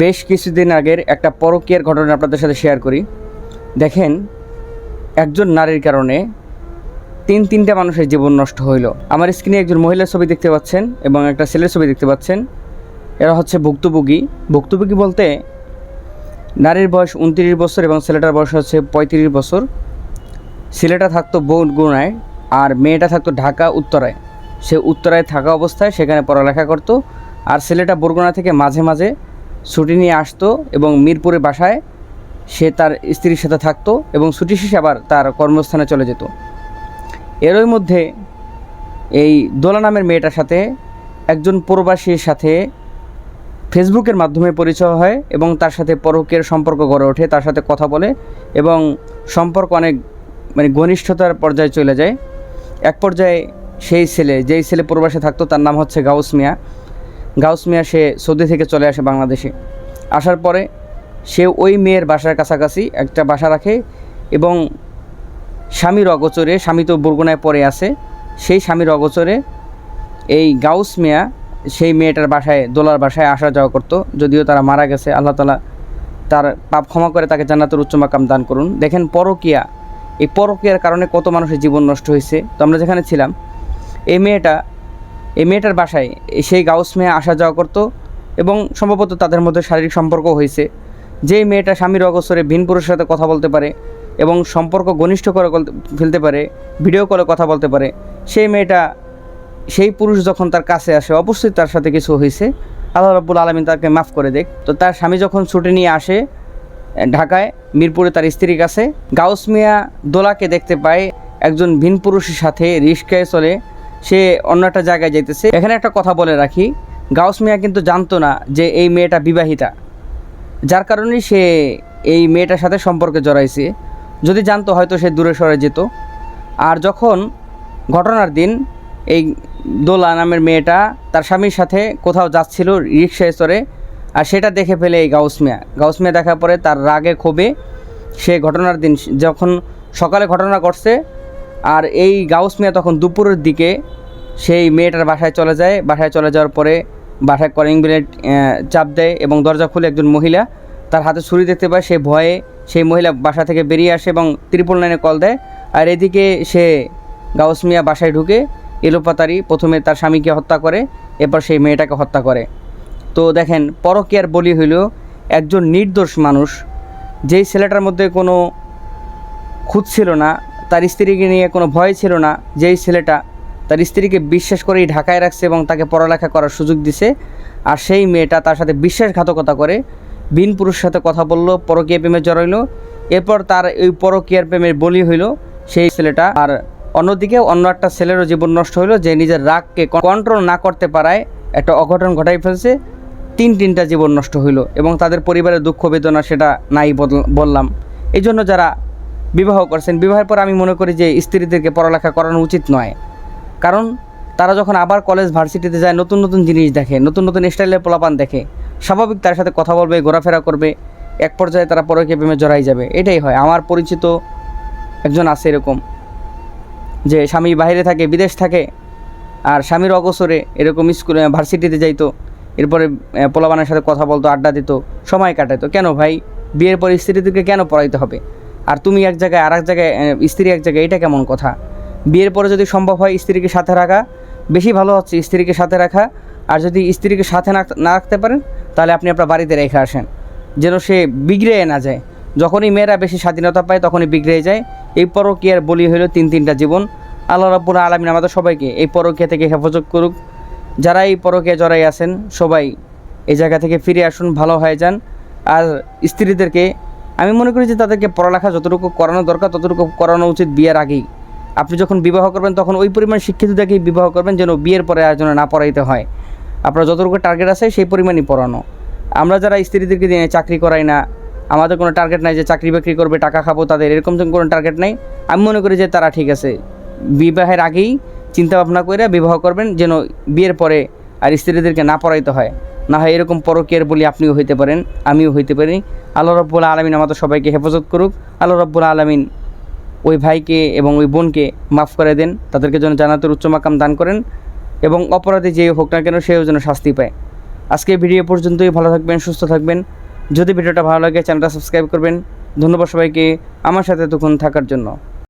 বেশ কিছুদিন আগের একটা পরকীয়ার ঘটনা আপনাদের সাথে শেয়ার করি। দেখেন, একজন নারীর কারণে তিন তিনটা মানুষের জীবন নষ্ট হইল। আমার স্ক্রিনে একজন মহিলার ছবি দেখতে পাচ্ছেন এবং একটা ছেলের ছবি দেখতে পাচ্ছেন। এরা হচ্ছে ভুক্তভোগী। ভুক্তভোগী বলতে নারীর বয়স উনত্রিশ বছর এবং ছেলেটার বয়স হচ্ছে পঁয়ত্রিশ বছর। ছেলেটা থাকতো বগুড়ায় আর মেয়েটা থাকতো ঢাকা, উত্তরায়। সে উত্তরায় থাকা অবস্থায় সেখানে পড়ালেখা করতো। আর ছেলেটা বরগুনা থেকে মাঝে মাঝে ছুটি নিয়ে আসতো এবং মিরপুরে বাসায় সে তার স্ত্রীর সাথে থাকতো এবং ছুটি শেষে আবার তার কর্মস্থানে চলে যেত। এরই মধ্যে এই দোলা নামের মেয়েটার সাথে একজন প্রবাসীর সাথে ফেসবুকের মাধ্যমে পরিচয় হয় এবং তার সাথে পরকের সম্পর্ক গড়ে ওঠে, তার সাথে কথা বলে এবং সম্পর্ক অনেক মানে ঘনিষ্ঠতার পর্যায়ে চলে যায়। এক পর্যায়ে সেই ছেলে, যেই ছেলে প্রবাসে থাকতো তার নাম হচ্ছে গাউস মিয়া। গাউস মিয়া সে সৌদি থেকে চলে আসে বাংলাদেশে। আসার পরে সে ওই মেয়ের বাসার কাছাকাছি একটা বাসা রাখে এবং স্বামীর অগোচরে স্বামী তো বরগুনায় পড়ে আছে, সেই স্বামীর অগোচরে এই গাউস মিয়া সেই মেয়েটার বাসায়, দোলার বাসায় আসা যাওয়া করতো। যদিও তারা মারা গেছে, আল্লাহ তালা তার পাপ ক্ষমা করে তাকে জান্নাতের উচ্চ মাকাম দান করুন। দেখেন পরকিয়া, এই পরকিয়ার কারণে কত মানুষের জীবন নষ্ট হয়েছে। তো আমরা যেখানে ছিলাম, এই মেয়েটা এই মেয়েটার বাসায় সেই গাউস মেয়ে আসা যাওয়া করতো এবং সম্ভবত তাদের মধ্যে শারীরিক সম্পর্ক হয়েছে। যেই মেয়েটা স্বামীর অগসরে ভিন পুরুষের সাথে কথা বলতে পারে এবং সম্পর্ক ঘনিষ্ঠ করে ফেলতে পারে ভিডিও কলে কথা বলতে পারে, সেই মেয়েটা, সেই পুরুষ যখন তার কাছে আসে, অবশ্যই তার সাথে কিছু হয়েছে। আল্লাহ রাব্বুল আলমিন তাকে মাফ করে দেখ। তো তার স্বামী যখন ছুটি নিয়ে আসে ঢাকায়, মিরপুরে তার স্ত্রীর কাছে, গাউস মিয়া দোলাকে দেখতে পায় একজন ভিন পুরুষের সাথে রিস্কায় চলে সে অন্য একটা জায়গায় যেতেছে এখানে একটা কথা বলে রাখি, গাউস মিয়া কিন্তু জানতো না যে এই মেয়েটা বিবাহিতা। যার কারণে সে এই মেয়েটার সাথে সম্পর্কে জড়াইছে। যদি জানতো হয়তো সে দূরে সরে যেত। আর যখন ঘটনার দিন এই দোলা নামের মেয়েটা তার স্বামীর সাথে কোথাও যাচ্ছিল রিক্সায় চড়ে, আর সেটা দেখে ফেলে এই গাউস মিয়া। গাউস মিয়া দেখার পরে তার রাগে ক্ষোভে সে ঘটনার দিন, যখন সকালে ঘটনা ঘটছে আর এই গাউস মিয়া তখন দুপুরের দিকে সেই মেয়েটার বাসায় চলে যায়। বাসায় চলে যাওয়ার পরে বাসায় কলিং বেলের চাপ দেয় এবং দরজা খুলে একজন মহিলা তার হাতে ছুরি দেখতে পায়। সে ভয়ে সেই মহিলা বাসা থেকে বেরিয়ে আসে এবং ত্রিপল লাইনে কল দেয়। আর এদিকে সে গাউস মিয়া বাসায় ঢুকে এলোপাতারি প্রথমে তার স্বামীকে হত্যা করে, এরপর সেই মেয়েটাকে হত্যা করে। তো দেখেন, পরকীয়ার বলি হইল, একজন নির্দোষ মানুষ, যেই ছেলেটার মধ্যে কোনো খুঁত ছিল না তার স্ত্রীকে নিয়ে কোনো ভয় ছিল না, যেই ছেলেটা তার স্ত্রীকে বিশ্বাস করেই ঢাকায় রাখছে এবং তাকে পড়ালেখা করার সুযোগ দিছে। আর সেই মেয়েটা তার সাথে বিশ্বাসঘাতকতা করে বিন পুরুষের সাথে কথা বলল, পরকীয়া প্রেমে জড়াইলো এরপর তার এই পরকীয়ার প্রেমের বলি হইল, সেই ছেলেটা। আর অন্যদিকে অন্য একটা ছেলেরও জীবন নষ্ট হইল, যে নিজের রাগকে কন্ট্রোল না করতে পারায় একটা অঘটন ঘটাই ফেলছে। তিন তিনটা জীবন নষ্ট হইল এবং তাদের পরিবারের দুঃখ বেদনা সেটা নাই বললাম। এই জন্য যারা বিবাহ করছেন। বিবাহের পর আমি মনে করি যে স্ত্রীদেরকে পড়ালেখা করানো উচিত নয়। কারণ তারা যখন আবার কলেজ, ভার্সিটিতে যায়, নতুন নতুন জিনিস দেখে, নতুন নতুন স্টাইলের পোলাপান দেখে, স্বাভাবিক তার সাথে কথা বলবে, ঘোরাফেরা করবে, এক পর্যায়ে তারা পরকে প্রেমে জড়াই যাবে। এটাই হয়। আমার পরিচিত একজন আছে এরকম, যে স্বামী বাইরে থাকে, বিদেশ থাকে, আর স্বামীর অগসরে এরকম স্কুলে, ভার্সিটিতে যাইতো, এরপরে পোলাপানের সাথে কথা বলতো, আড্ডা দিত, সময় কাটাতো। কেন ভাই? বিয়ের পর স্ত্রীদেরকে কেন পড়াইতে হবে? আর তুমি এক জায়গায় আর এক জায়গায় স্ত্রী এক জায়গায় এটা কেমন কথা? বিয়ের পরে যদি সম্ভব হয় স্ত্রীকে সাথে রাখা, বেশি ভালো হচ্ছে স্ত্রীকে সাথে রাখা, আর যদি স্ত্রীকে সাথে না রাখতে পারেন, তাহলে আপনি আপনার বাড়িতে রেখে আসেন। যেন সে বিগড়ে না যায়। যখনই মেয়েরা বেশি স্বাধীনতা পায়, তখনই বিগড়ে যায়। এই পরকীয়ার বলি হইল তিন তিনটা জীবন। আল্লাহ রাব্বুল আলমিন আমাদের সবাইকে এই পরকীয়া থেকে হেফাজত করুক। যারা এই পরকীয়া জড়াই আছেন, সবাই এই জায়গা থেকে ফিরে আসুন, ভালো হয়ে যান। আর স্ত্রীদেরকে আমি মনে করি যে তাদেরকে পড়ালেখা যতটুকু করানো দরকার, ততটুকু করানো উচিত বিয়ের আগেই। আপনি যখন বিবাহ করবেন, তখন ওই পরিমাণ শিক্ষিত দেখেই বিবাহ করবেন যেন বিয়ের পরে আর যেন না পড়াইতে হয়। আপনার যতটুকু টার্গেট আছে, সেই পরিমাণই পড়ানো। আমরা যারা স্ত্রীদেরকে দিয়ে চাকরি করাই না, আমাদের কোনো টার্গেট নাই যে চাকরি বাকরি করবে, টাকা খাব তাদের, এরকম কোনো টার্গেট নাই। আমি মনে করি যে তারা ঠিক আছে। বিবাহের আগেই চিন্তা ভাবনা করে বিবাহ করবেন যেন বিয়ের পরে আর স্ত্রীদেরকে না পড়াইতে হয়। না হয় এরকম পরকের বলি আপনিও হইতে পারেন, আমিও হইতে পারি। আল্লাহ রব্বুল আলমিন আমাদের সবাইকে হেফাজত করুক। আল্লাহ রব্বুল আলমিন ওই ভাইকে এবং ওই বোনকে মাফ করে দেন, তাদেরকে যেন জানাতের উচ্চ মাকাম দান করেন এবং অপরাধী যে হোক না কেন সেও যেন শাস্তি পায়। আজকে ভিডিও পর্যন্তই, ভালো থাকবেন, সুস্থ থাকবেন। যদি ভিডিওটা ভালো লাগে চ্যানেলটা সাবস্ক্রাইব করবেন। ধন্যবাদ সবাইকে আমার সাথে তখন থাকার জন্য।